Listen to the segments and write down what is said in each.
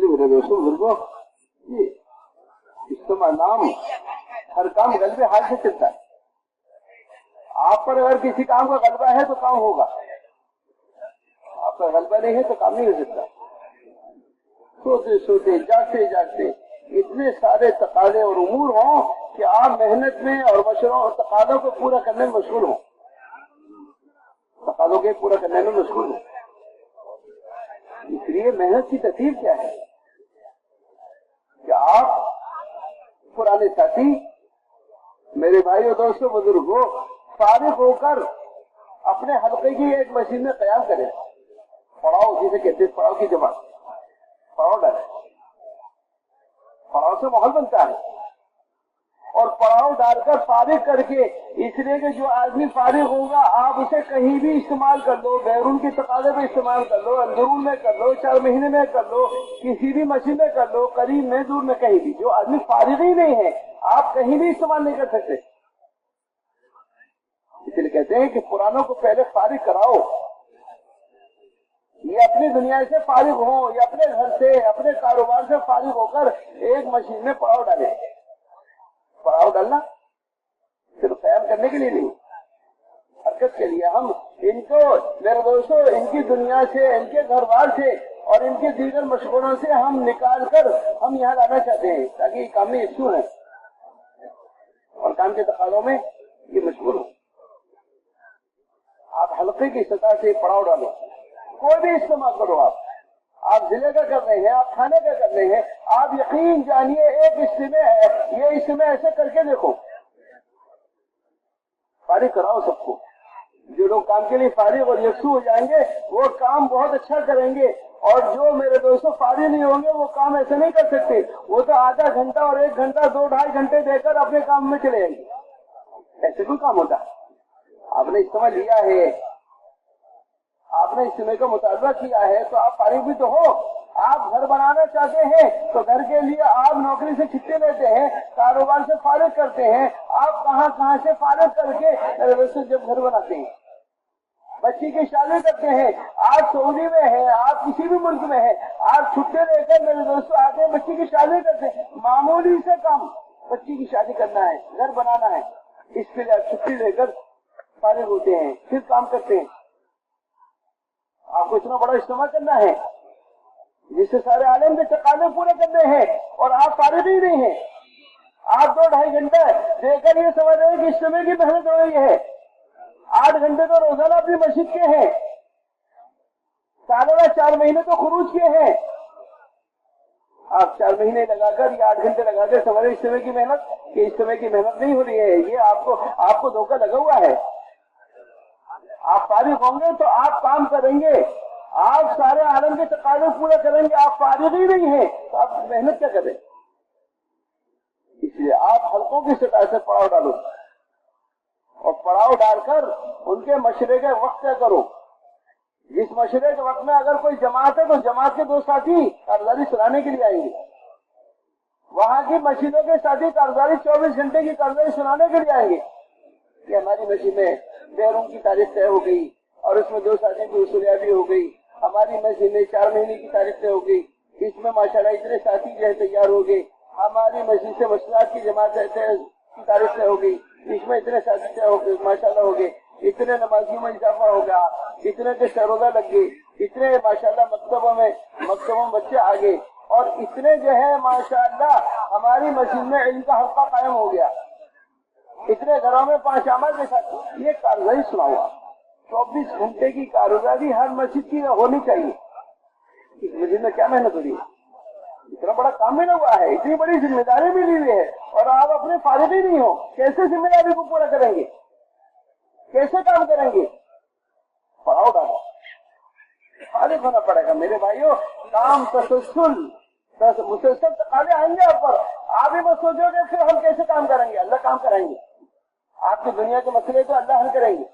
تسلیم روشوں اس اجتماع نام ہر کام غلبے ہاتھ سے چلتا ہے۔ آپ پر اگر کسی کام کا غلبہ ہے تو کام ہوگا۔ آپ کا غلبہ نہیں ہے تو کام نہیں ہو سکتا۔ سوتے سوتے جاگتے جاگتے اتنے سارے تقاضے اور امور ہوں کہ آپ محنت میں اور مشوروں اور تقاضوں کو پورا کرنے میں مشغول ہوں۔ تقاضوں کے پورا کرنے میں مشغول ہوں۔ اس لیے محنت کی تکلیف کیا ہے؟ کہ آپ پرانے ساتھی، میرے بھائی اور دوستوں بزرگو فارغ ہو کر اپنے حلقے کی ایک مشین میں قیام کریں۔ پڑاؤ جسے کہتے ہیں پڑاؤ کی جماعت۔ پڑاؤ ڈالے پڑاؤ سے ماحول بنتا ہے۔ اور پڑاؤ ڈال کر فارغ کر کے، اس لیے کہ جو آدمی فارغ ہوگا، آپ اسے کہیں بھی استعمال کر لو، بیرون کے تقاضے میں استعمال کر لو، اندرون میں کر لو، چار مہینے میں کر لو، کسی بھی مشین میں کر لو، قریب میں، دور میں کہیں بھی، جو آدمی فارغ ہی نہیں ہے، آپ کہیں بھی استعمال نہیں کر سکتے۔ اس لیے کہتے ہیں کہ پرانوں کو پہلے فارغ کراؤ۔ یہ اپنی دنیا سے فارغ ہوں، یہ اپنے گھر سے، اپنے کاروبار سے فارغ ہو کر ایک مشین میں پڑاؤ ڈالے پڑاؤ ڈالنا صرف قیام کرنے کے لیے نہیں۔ حرکت کے لیے ہم ان کو میرے دوستوں ان کی دنیا سے، ان کے گھر بار سے اور ان کے دیگر مشوروں سے ہم نکال کر ہم یہاں لانا چاہتے ہیں تاکہ یہ کام میں ایشو ہے اور کام کے تقاضوں میں یہ مشغول ہو آپ حلقے کی سطح سے پڑاؤ ڈالو۔ کوئی بھی استعمال کرو آپ۔ آپ ضلع کا کر رہے ہیں، آپ تھانے کا کر رہے ہیں۔ آپ یقین جانیے، ایک اجتماع ہے۔ یہ اجتماع ایسے کر کے دیکھو۔ فارغ کراؤ سب کو۔ جو لوگ کام کے لیے فارغ اور یکسو ہو جائیں گے، وہ کام بہت اچھا کریں گے۔ اور جو میرے دوستوں فارغ نہیں ہوں گے، وہ کام ایسے نہیں کر سکتے۔ وہ تو آدھا گھنٹہ اور ایک گھنٹہ، دو ڈھائی گھنٹے دے کر اپنے کام میں چلے جائیں گے۔ ایسے کوئی کام ہوتا۔ ہے آپ نے اجتماع لیا ہے۔ آپ نے اجتماع کا مطالبہ کیا ہے تو آپ فارغ بھی تو ہو۔ آپ گھر بنانا چاہتے ہیں تو گھر کے لیے آپ نوکری سے چھٹی لیتے ہیں، کاروبار سے فارغ کرتے ہیں۔ آپ کہاں کہاں سے فارغ کر کے سے جب گھر بناتے ہیں؟ بچی کی شادی کرتے ہیں۔ آپ سعودی میں ہیں، آپ کسی بھی ملک میں ہیں۔ آپ چھٹے لے کر میرے دوستوں آتے ہیں، بچی کی شادی کرتے ہیں۔ معمولی سے کم بچی کی شادی کرنا ہے، گھر بنانا ہے۔ اس کے لیے آپ چھٹی لے کر فارغ ہوتے ہیں، پھر کام کرتے ہیں۔ آپ کو اتنا بڑا اجتماع کرنا ہے۔ جس سے سارے عالم کے تقاضے پورے کرنے ہیں اور آپ پارے بھی نہیں ہیں۔ آپ دو ڈھائی گھنٹہ دے کر یہ سمجھ رہے ہیں کہ اجتماع کی محنت ہو رہی ہے۔ آٹھ گھنٹے تو روزانہ اپنی مسجد کے ہیں۔ سالانہ چار مہینے تو خروج کے ہیں۔ آپ چار مہینے لگا کر یا آٹھ گھنٹے لگا کر سمجھ رہے اجتماع کی محنت، کہ اجتماع کی محنت نہیں ہو رہی ہے۔ یہ آپ کو آپ کو دھوکہ لگا ہوا ہے۔ آپ فارغ ہوں گے تو آپ کام کریں گے۔ آپ سارے عالم کے تقاضے پورے کریں گے۔ آپ فارغ ہی نہیں ہیں تو آپ محنت کیا کریں؟ اس لیے آپ حلقوں کی سطح سے پڑاؤ ڈالو۔ اور پڑاؤ ڈال کر ان کے مشورے کے وقت کیا کرو۔ جس مشورے کے وقت میں اگر کوئی جماعت ہے تو جماعت کے دو ساتھی کارزاری سنانے کے لیے آئیں گے۔ وہاں کی مشینوں کے ساتھی کارزاری چوبیس گھنٹے کی کارزاری سنانے کے لیے آئیں گے۔ کہ ہماری مشینیں دیروں کی تاریخ طے ہو گئی اور اس میں دو ساتھی کی بھی ہو گئی۔ ہماری مسجد میں چار مہینے کی تاریخ طے ہو گئی۔ اس میں ماشاء اللہ اتنے ساتھی جو ہے تیار ہو گئے۔ ہماری مسجد سے مصنوعات کی جماعت کی تاریخ طے ہو گئی۔ اس میں اتنے ساتھی طے ہو گئے ماشاء اللہ ہو گئے۔ اتنے نمازیوں میں اضافہ ہوگا اتنے کے سروزہ لگ گئے۔ اتنے ماشاء اللہ مکتبوں میں مکتبوں میں بچے آ گئے اور اتنے جو ہے ماشاء اللہ ہماری مسجد میں علم کا حلقہ قائم ہو گیا۔ اتنے گھروں میں پانچ آمد کے ساتھ یہ کاروائی سناؤ چوبیس گھنٹے کی کاروباری ہر مسجد کی ہونی چاہیے۔ اس مسجد میں کیا محنت ہو رہی ہے اتنا بڑا کام ملا ہوا ہے، اتنی بڑی ذمہ داری ملی ہوئی ہے۔ اور آپ اپنے فارغ ہی نہیں ہو۔ کیسے ذمہ داری کو پورا کریں گے؟ کیسے کام کریں گے؟ پڑھاؤ ڈالو۔ فارغ ہونا پڑے گا۔ میرے بھائیو، کام تسلسل مسلسل تقاضے آئیں گے آپ پر۔ آپ ہی بس سوچو گے پھر ہم کیسے کام کریں گے۔ اللہ کام کرائیں گے۔ آپ کی دنیا کے مسئلے کو اللہ حل کریں گے۔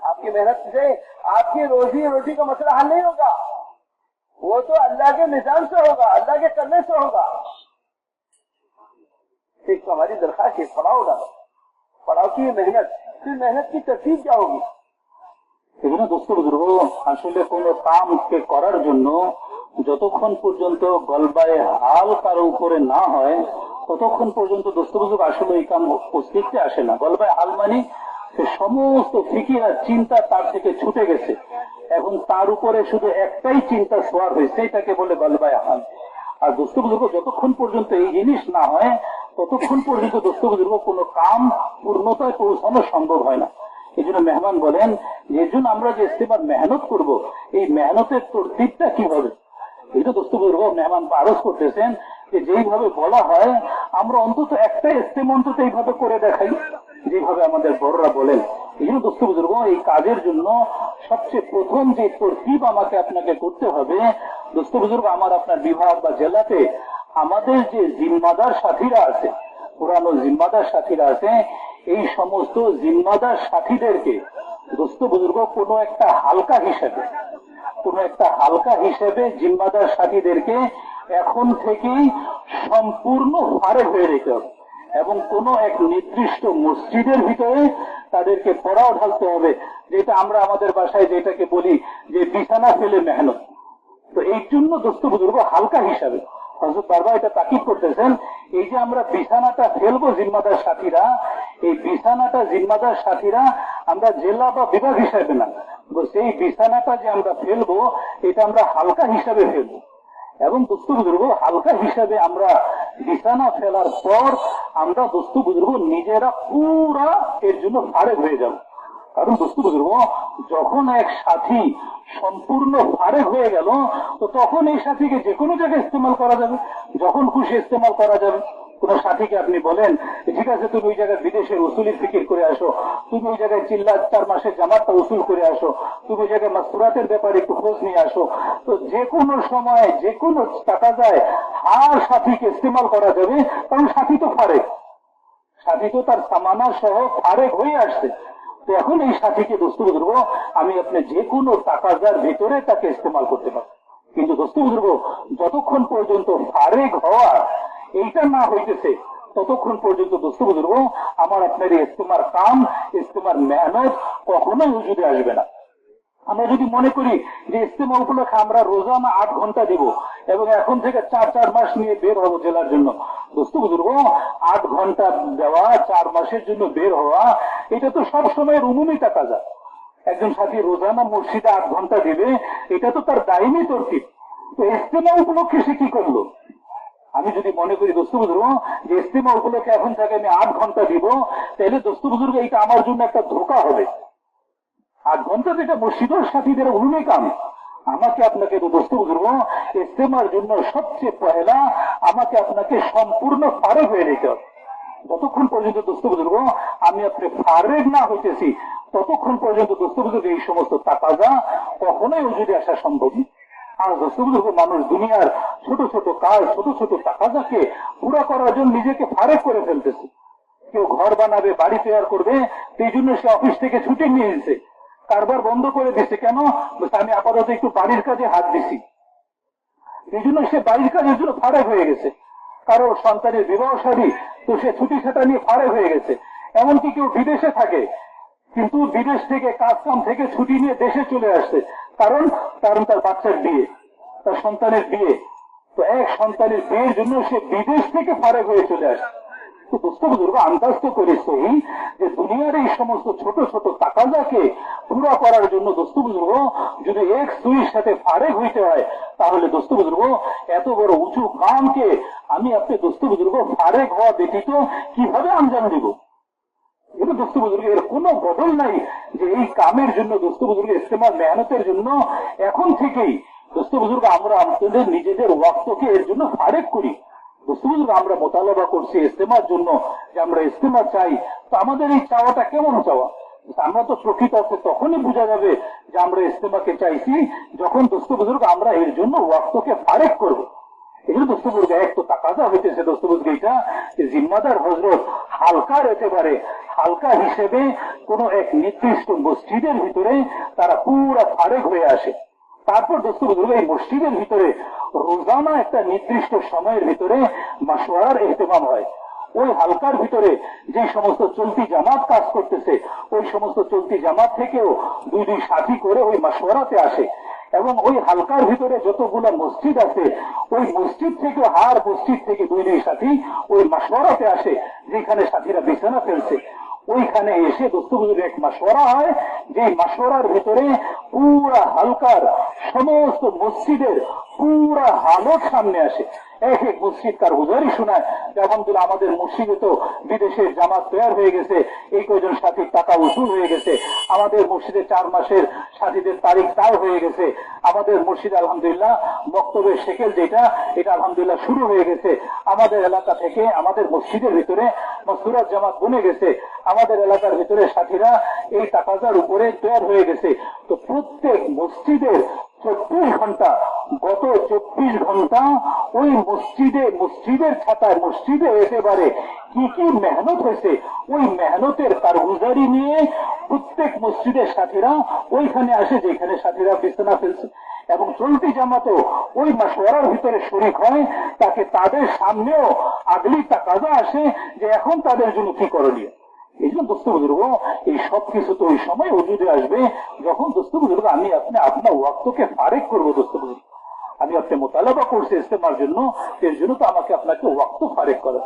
آپ کی محنت سے آپ کی روزی روٹی کا مسئلہ حل نہیں ہوگا۔ وہ تو اللہ کے نظام سے ہوگا، اللہ کے کرنے سے ہوگا۔ ایک ہماری درخواست ہے، پڑاؤ ڈالو۔ پڑاؤ کی محنت، پھر محنت کی ترتیب کیا ہوگی؟ دوست দোস্ত বুজুর্গ আসলে কোন কামকে করার জন্য ততক্ষণ পর্যন্ত দোস্তবুজুক আসলে এই কাম অস্তিত্বে আসে না। গলবায় হাল মানে সমস্ত ফিকির আর চিন্তা তার থেকে ছুটে গেছে। এখন তার উপরে শুধু একটাই চিন্তা সোয়ার হয়েছে, এটাকে বলে গলবায় হাল। আর দোস্ত বুজুর্গ যতক্ষণ পর্যন্ত এই জিনিস না হয়, ততক্ষণ পর্যন্ত দোস্ত বুজুর্গ কোনো কাম পূর্ণতায় পৌঁছানো সম্ভব হয় না। এই জন্য মেহমান বলেন, এর জন্য আমরা যে ইস্তেমার মেহনত করব, এই মেহনতের তরতিবটা কীভাবে? এটা দোস্ত মেহমান আরজ করতেছেন যে যেইভাবে বলা হয়, আমরা অন্তত একটা ইস্তেম অন্তত এইভাবে করে দেখাই যেভাবে আমাদের বড়রা বলেন। এই জন্য দোস্ত বুজুর্গ, এই কাজের জন্য সবচেয়ে প্রথম যে তরতিব আমাকে আপনাকে করতে হবে, দোস্ত বুজুর্গ, আমার আপনার বিভাগ বা জেলাতে আমাদের যে জিম্মাদার সাথীরা আছে, পুরানো জিম্মাদার সাথীরা আছে, এই সমস্ত জিম্মাদার সাথীদেরকে দোস্ত বুজুর্গ, কোনো একটা হালকা হিসেবে, কোন একটা হালকা হিসেবে জিম্মাদার সাথীদেরকে এখন থেকেই সম্পূর্ণ ফারে হয়ে রেখে হবে। এবং কোন এক নির্দিষ্ট মসজিদের ভিতরে তাদেরকে পড়াও ঢালতে হবে, যেটা আমরা আমাদের বাসায় যেটাকে বলি যে বিছানা ফেলে মেহনত। তো এই জন্য দোস্ত বুজুর্গ হালকা হিসাবে হজরত বারবার এটা তাকিদ করতেছেন, এই যে আমরা বিছানাটা ফেলব জিম্মাদার সাথীরা, এই বিছানাটা জিম্মাদার সাথীরা আমরা জেলা বা বিভাগ হিসাবে না সেই বিছানাটা যে আমরা ফেলব, এটা আমরা হালকা হিসাবে ফেলব। এবং দুস্থ বুজুর্গ হালকা হিসাবে আমরা বিছানা ফেলার পর আমরা দুস্থ বুজুর্গ নিজেরা পুরা এর জন্য ফারেক হয়ে যাব। কারণ দুস্থ বুজুর্গ যখন এক সাথী সম্পূর্ণ ফারেক হয়ে গেল, তো তখন এই সাথীকে যে কোনো জায়গায় ইস্তেমাল করা যাবে। যখন খুশি ইস্তেমাল করা যাবে। কোন সাথীকে আপনি বলেন ঠিক আছে, তুমি ওই জায়গায় বিদেশের উসুলির ফিকির করে আসো। তুমি ওই জায়গায় চিল্লা চার মাসের জামাতটা উসুল করে আসো। তুমি ওই জায়গায় মাসুরাতের ব্যাপারে একটু খোঁজ নিয়ে আসো। তো যে কোনো সময়, যে কোনো টাকা যায় হার সাথীকে ইস্তেমাল করা যাবে, কারণ সাথী তো ফারেক। সাথী তো তার সামানা সহ ফারেক হয়ে আসছে। তো এখন এই সাথীকে দোস্ত বুজুর্গ আমি আপনি যে কোনো টাকাজার ভিতরে তাকে ইস্তেমাল করতে পারি কিন্তু দোস্ত বুজুর্গ যতক্ষণ পর্যন্ত ফারেক হওয়া এইটা না হইতেছে। ততক্ষণ পর্যন্ত দোস্ত বুজুর্গ, আমার আপনার ইস্তেমার কাম, ইস্তেমার মেহনত কখনোই উজুদে আসবে না। আমরা যদি মনে করি যে ইস্তেমা উপলক্ষে আমরা রোজানা আট ঘণ্টা দিব, এবং এখন থেকে চার চার মাস নিয়ে বের হব জেলার জন্য। দোস্ত বুজুর্গ, আট ঘণ্টা দেওয়া, চার মাসের জন্য বের হওয়া, এটা তো সব সময়ের উমুমি টাকা যায়। একজন সাথী রোজানা মসজিদে আট ঘণ্টা দিবে, এটা তো তার দায়নি তরতিব তো ইস্তেমা উপলক্ষে সে কি করল? আমি যদি মনে করি দোস্ত বুজুর্গ, যে ইস্তেমা উপলক্ষে এখন থেকে আমি আট ঘণ্টা দিব, তাহলে দোস্ত বুজুর্গ এটা আমার জন্য একটা ধোকা হবে। আট ঘণ্টা যেটা মসজিদের সাথীদের অনুমে কাম। আমাকে আপনাকে দোস্ত বুজুর্গ ইস্তেমার জন্য সবচেয়ে পয়লা আমাকে আপনাকে সম্পূর্ণ ফারেক হয়ে নিতে যতক্ষণ পর্যন্ত দোস্ত বুজুর্গ, আমি আপনি ফারেক না হইতেছি, ততক্ষণ পর্যন্ত দোস্ত বুজুর্গ এই সমস্ত তাকাজা কখনোই উজুদে আসা সম্ভব মানুষ দুনিয়ার ছোট ছোট কাজ, ছোট ছোট তাকাজাকে পুরা করার জন্য নিজেকে ফারেক করে ফেলতেছে। কেউ ঘর বানাবে, বাড়ি তৈরি করবে, সেই জন্য সে অফিস থেকে ছুটি নিয়ে এসেছে। কারবার বন্ধ করে দিছে কেন? আমি আপাতত একটু বাড়ির কাজে হাত দিছি। এই জন্য সে বাড়ির কাজের জন্য ফারেক হয়ে গেছে। কারও সন্তানের বিবাহ সাদী, তো সে ছুটি সেটা নিয়ে ফারেক হয়ে গেছে। এমনকি কেউ বিদেশে থাকে, কিন্তু বিদেশ থেকে কাজ কাম থেকে ছুটি নিয়ে দেশে চলে আসছে। কারণ কারণ তার বাচ্চার বিয়ে। তার সন্তানের বিয়ে। তো এক সন্তানের বিয়ের জন্য সে বিদেশ থেকে ফারেক হয়ে চলে আসে। তাহলে দোস্ত বুজুর্গ এত বড় উঁচু কামকে আমি আপনি দোস্ত বুজুর্গ ফারেক হওয়া ব্যতীত কীভাবে আঞ্জাম দিব? এটা দোস্ত বুজুর্গ এর কোনো বদল নাই যে এই কামের জন্য দোস্ত বুজুর্গ ইস্তেমাল মেহনতের জন্য এখন থেকেই দোস্ত বুজুর্গ আমরা আমাদের নিজেদের ওয়াক্তকে এর জন্য ফারেক করি। দোস্ত বুজুর্গ আমরা মোতালবা করছি ইস্তেমার জন্য যে আমরা ইস্তেমা চাই। তো আমাদের এই চাওয়াটা কেমন চাওয়া? আমরা তো প্রকৃত অর্থে তখনই বোঝা যাবে যে আমরা ইস্তেমাকে চাইছি যখন দোস্ত বুজুর্গ আমরা এর জন্য ওয়াক্তকে ফারেক করব। এগুলো দোস্তবুর্গ এক তো তাকাজা হইতেছে। দোস্তবুর্গ এটা যে জিম্মাদার হজরত হালকা রেতে পারে হালকা হিসেবে কোন এক নির্দিষ্ট মসজিদের ভিতরে তারা পুরা ফারেক হয়ে আসে। তারপর দোস্তবুর্গ এই মসজিদের ভিতরে রোজানা একটা নির্দিষ্ট সময়ের ভিতরে মাসোয়ারার এহতেমাম হয়। ওই হালকার ভিতরে যে সমস্ত চলতি জামাত কাজ করতেছে, ওই সমস্ত চলতি জামাত থেকেও দুই দুই সাথী করে ওই মাসোয়ারাতে আসে। এবং ওই হালকার ভিতরে যতগুলো মসজিদ আছে, ওই মসজিদ থেকে হার মসজিদ থেকে দুই দুই সাথী ওই মাসোয়ারাতে আসে, যেখানে সাথীরা বিছানা ফেলছে। ওইখানে এসে দোস্তগুলোর এক মাসোয়ারা হয় যে মাসোরার ভেতরে পুরা হালকার সমস্ত মসজিদের পুরা হালত সামনে আসে। উজারি শোনায় আলহামদুলিল্লাহ আমাদের তো জামাত তৈরি হয়ে গেছে, এই কয়জন টাকা উসুল হয়ে গেছে, আমাদের চার মাসের সাথীদের তারিখ তাও হয়ে গেছে, আমাদের আলহামদুলিল্লাহ বক্তব্যের যেটা, এটা আলহামদুলিল্লাহ শুরু হয়ে গেছে, আমাদের এলাকা থেকে আমাদের মসজিদের ভিতরে মসুরাত জামাত বনে গেছে, আমাদের এলাকার ভিতরে সাথীরা এই টাকাটার উপরে তৈরি হয়ে গেছে, তো প্রত্যেক মসজিদের চব্বিশ ঘণ্টা, গত চব্বিশ ঘণ্টা ওই মসজিদে, মসজিদের ছাতায়, মসজিদে একেবারে কি কি মেহনত হয়েছে, ওই মেহনতের কারগুজারি নিয়ে প্রত্যেক মসজিদের সাথীরা ওইখানে আসে, যেখানে সাথীরা বিছানা ফেলছে। এবং চলতি জামাতও ওই মাসোয়ারার ভিতরে শরিক হয়, তাকে তাদের সামনেও আগলি তাকাজা আসে যে এখন তাদের জন্য কি করণীয়? এই জন্য দোস্ত বুজুর্গ, এই সব কিছু তো ওই সময় অজুদে আসবে যখন দোস্ত বুজুর্গ, আমি আপনি আপনার ওয়াক্তকে ফারেক করব দোস্ত বুজুর্গ। আমি আপনি মোতালাবা করছি ইস্তেমার জন্য, এর জন্য তো আমাকে আপনাকে ওয়াক্ত ফারেক করা।